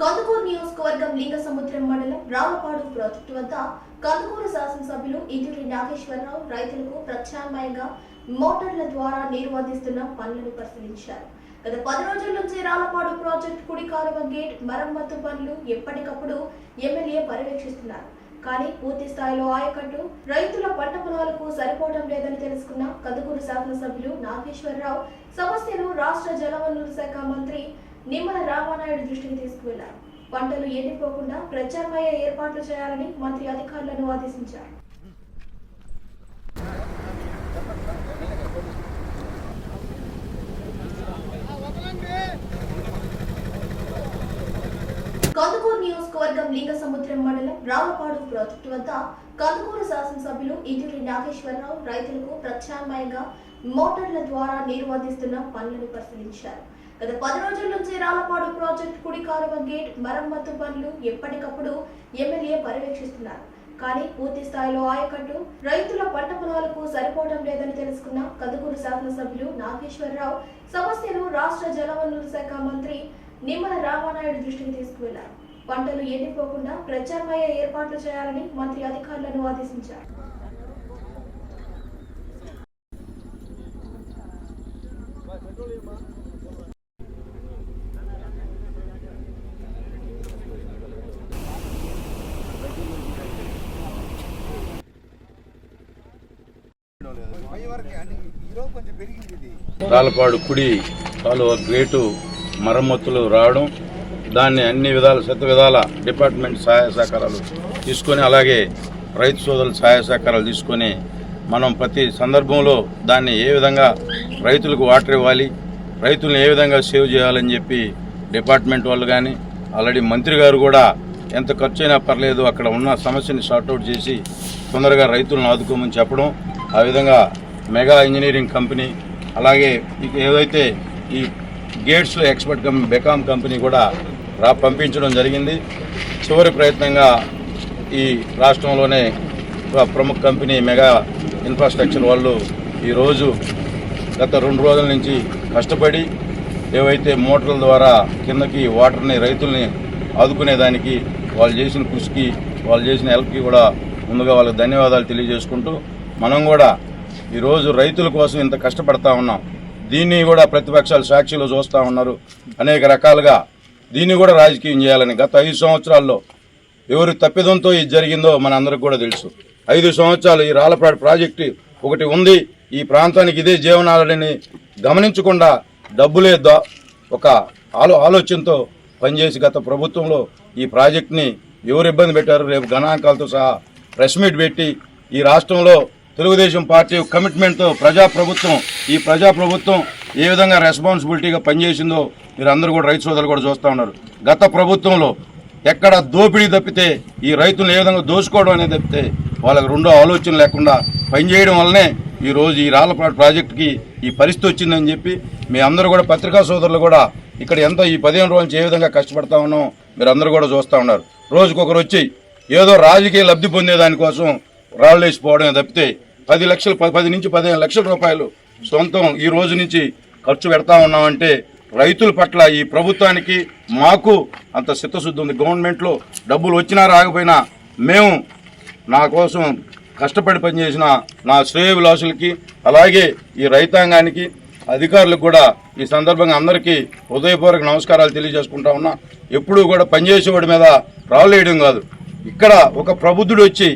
కందుకూరు నియోజకవర్గం లింగసముద్రం మండలం రామపాడు ప్రాజెక్టు వద్ద కందుకూరు శాసనసభ్యులు ఇటూరి నాగేశ్వరరావు రైతులకు ప్రత్యామ్నాయంగా మోటార్ల ద్వారా నీరు అందిస్తున్న పనులను పరిశీలించారు. గత పది రోజుల నుంచి రాలపాడు ప్రాజెక్టు కుడి కాలువ గేట్ మరమ్మతు పనులు ఎప్పటికప్పుడు ఎమ్మెల్యే పర్యవేక్షిస్తున్నారు. కానీ పూర్తి స్థాయిలో ఆయకట్టు రైతుల పంట పొలాలకు సరిపోవడం లేదని తెలుసుకున్న కందుకూరు శాసనసభ్యులు నాగేశ్వరరావు సమస్యను రాష్ట్ర జలవనరుల శాఖ మంత్రి నిమ్మల రామానాయుడు దృష్టికి తీసుకువెళ్ళారు పంటలు ఎండిపోకుండా ప్రత్యామ్నాయ ఏర్పాట్లు చేయాలని మంత్రి అధికారులను ఆదేశించారు. కందుకూరు నియోజకవర్గం లింగసముద్రం మండలం రామపాడు ప్రాజెక్టు వద్ద కందుకూరు శాసనసభ్యులు ఇటూరి నాగేశ్వరరావు రైతులకు ప్రత్యామ్నాయంగా మోటార్ల ద్వారా నీరు అందిస్తున్న పనులను పరిశీలించారు. గత పది రోజుల నుంచి రాలపాడు ప్రాజెక్టు కుడి కాలువ గేట్ మరమ్మతు పనులు ఎప్పటికప్పుడు ఎమ్మెల్యే పర్యవేక్షిస్తున్నారు. కానీ పూర్తి స్థాయిలో ఆయకట్టు రైతుల పంట పొలాలకు సరిపోవడం లేదని తెలుసుకున్న కదుకూరు శాసనసభ్యులు నాగేశ్వరరావు సమస్యను రాష్ట్ర జలవనరుల శాఖ మంత్రి నిమ్మల రామానాయుడు దృష్టికి తీసుకువెళ్ళారు పంటలు ఎండిపోకుండా ప్రత్యామ్నాయ ఏర్పాట్లు చేయాలని మంత్రి అధికారులను ఆదేశించారు. రాలపాడు కుడి కాలువ గేటు మరమ్మతులు రావడం దాన్ని అన్ని విధాల శత విధాల డిపార్ట్మెంట్ సహాయ సహకారాలు తీసుకొని అలాగే రైతు సోదరుల సహాయ సహకారాలు తీసుకొని మనం ప్రతి సందర్భంలో దాన్ని ఏ విధంగా రైతులకు వాటర్ ఇవ్వాలి రైతులను ఏ విధంగా సేవ్ చేయాలని చెప్పి డిపార్ట్మెంట్ వాళ్ళు కానీ ఆల్రెడీ మంత్రి గారు కూడా ఎంత ఖర్చు అయినా పర్లేదు అక్కడ ఉన్న సమస్యని సార్ట్అవుట్ చేసి తొందరగా రైతులను ఆదుకోమని చెప్పడం ఆ విధంగా మెగా ఇంజనీరింగ్ కంపెనీ అలాగే ఏదైతే ఈ గేట్స్లో ఎక్స్పర్ట్ కంపెనీ బెకామ్ కంపెనీ కూడా రా పంపించడం జరిగింది. చివరి ప్రయత్నంగా ఈ రాష్ట్రంలోనే ఒక ప్రముఖ కంపెనీ మెగా ఇన్ఫ్రాస్ట్రక్చర్ వాళ్ళు ఈరోజు గత రెండు రోజుల నుంచి కష్టపడి ఏవైతే మోటార్ల ద్వారా కిందకి వాటర్ని రైతుల్ని ఆదుకునేదానికి వాళ్ళు చేసిన కృషికి వాళ్ళు చేసిన హెల్ప్కి కూడా ముందుగా వాళ్ళకి ధన్యవాదాలు తెలియజేసుకుంటూ మనం కూడా ఈరోజు రైతుల కోసం ఇంత కష్టపడతా ఉన్నాం. దీన్ని కూడా ప్రతిపక్షాలు సాక్షిలో చూస్తూ ఉన్నారు. అనేక రకాలుగా దీన్ని కూడా రాజకీయం చేయాలని గత ఐదు సంవత్సరాల్లో ఎవరి తప్పిదంతో ఇది జరిగిందో మన అందరికి కూడా తెలుసు. ఐదు సంవత్సరాలు ఈ రాళ్ళపాడు ప్రాజెక్టు ఒకటి ఉంది. ఈ ప్రాంతానికి ఇదే జీవనాలని గమనించకుండా డబ్బులే ఒక ఆలో ఆలోచనతో పనిచేసి గత ప్రభుత్వంలో ఈ ప్రాజెక్ట్ని ఎవరు ఇబ్బంది పెట్టారు రేపు గణాంకాలతో సహా ప్రెస్ మీట్ పెట్టి ఈ రాష్ట్రంలో తెలుగుదేశం పార్టీ కమిట్మెంట్తో ప్రజాప్రభుత్వం ఈ ప్రజాప్రభుత్వం ఏ విధంగా రెస్పాన్సిబిలిటీగా పనిచేసిందో మీరు అందరూ కూడా రైతు సోదరులు కూడా చూస్తూ ఉన్నారు. గత ప్రభుత్వంలో ఎక్కడ దోపిడీ తప్పితే ఈ రైతులను ఏ విధంగా దోచుకోవడం అనేది తప్పితే వాళ్ళకి రెండో ఆలోచన లేకుండా పనిచేయడం వల్లనే ఈ రోజు ఈ రాళ్ళపాడు ప్రాజెక్టుకి ఈ పరిస్థితి వచ్చిందని చెప్పి మీ అందరూ కూడా పత్రికా సోదరులు కూడా ఇక్కడ ఎంత ఈ పదిహేను రోజుల నుంచి ఏ విధంగా కష్టపడతా ఉన్నాం మీరు అందరూ కూడా చూస్తూ ఉన్నారు. రోజుకొకరు వచ్చి ఏదో రాజకీయ లబ్ధి పొందేదానికోసం రాళ్ళేసిపోవడమే తప్పితే పది లక్షలు పది నుంచి పదిహేను లక్షల రూపాయలు సొంతం ఈ రోజు నుంచి ఖర్చు పెడతా ఉన్నామంటే రైతుల పట్ల ఈ ప్రభుత్వానికి మాకు అంత చిత్తశుద్ధి ఉంది. గవర్నమెంట్లో డబ్బులు వచ్చినా రాకపోయినా మేము నా కోసం కష్టపడి పనిచేసిన నా శ్రేయవిలాసులకి అలాగే ఈ రైతాంగానికి అధికారులకు కూడా ఈ సందర్భంగా అందరికీ హృదయపూర్వక నమస్కారాలు తెలియజేసుకుంటా ఉన్నా. ఎప్పుడూ కూడా పనిచేసేవాడి మీద రాళ్ళు వేయడం కాదు. ఇక్కడ ఒక ప్రబుద్ధుడు వచ్చి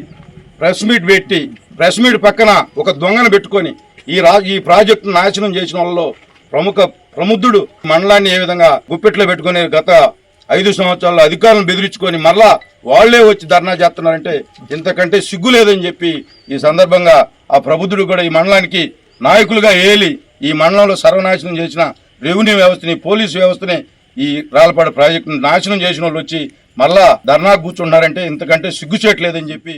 ప్రెస్ మీట్ పెట్టి ప్రెస్ మీట్ పక్కన ఒక దొంగను పెట్టుకొని ఈ రా ఈ ప్రాజెక్టు నాశనం చేసిన వాళ్ళలో ప్రముఖ ప్రముద్ధుడు మండలాన్ని ఏ విధంగా గుప్పెట్లో పెట్టుకుని గత ఐదు సంవత్సరాల్లో అధికారులను బెదిరించుకొని మరలా వాళ్ళే వచ్చి ధర్నా చేస్తున్నారంటే ఇంతకంటే సిగ్గు లేదని చెప్పి ఈ సందర్భంగా ఆ ప్రబుద్ధుడు కూడా ఈ మండలానికి నాయకులుగా ఏలి ఈ మండలంలో సర్వనాశనం చేసిన రెవెన్యూ వ్యవస్థని పోలీసు వ్యవస్థని ఈ రాళ్ళపాడు ప్రాజెక్టును నాశనం చేసిన వాళ్ళు వచ్చి మళ్ళా ధర్నా కూర్చున్నారంటే ఇంతకంటే సిగ్గుచేయట్లేదని చెప్పి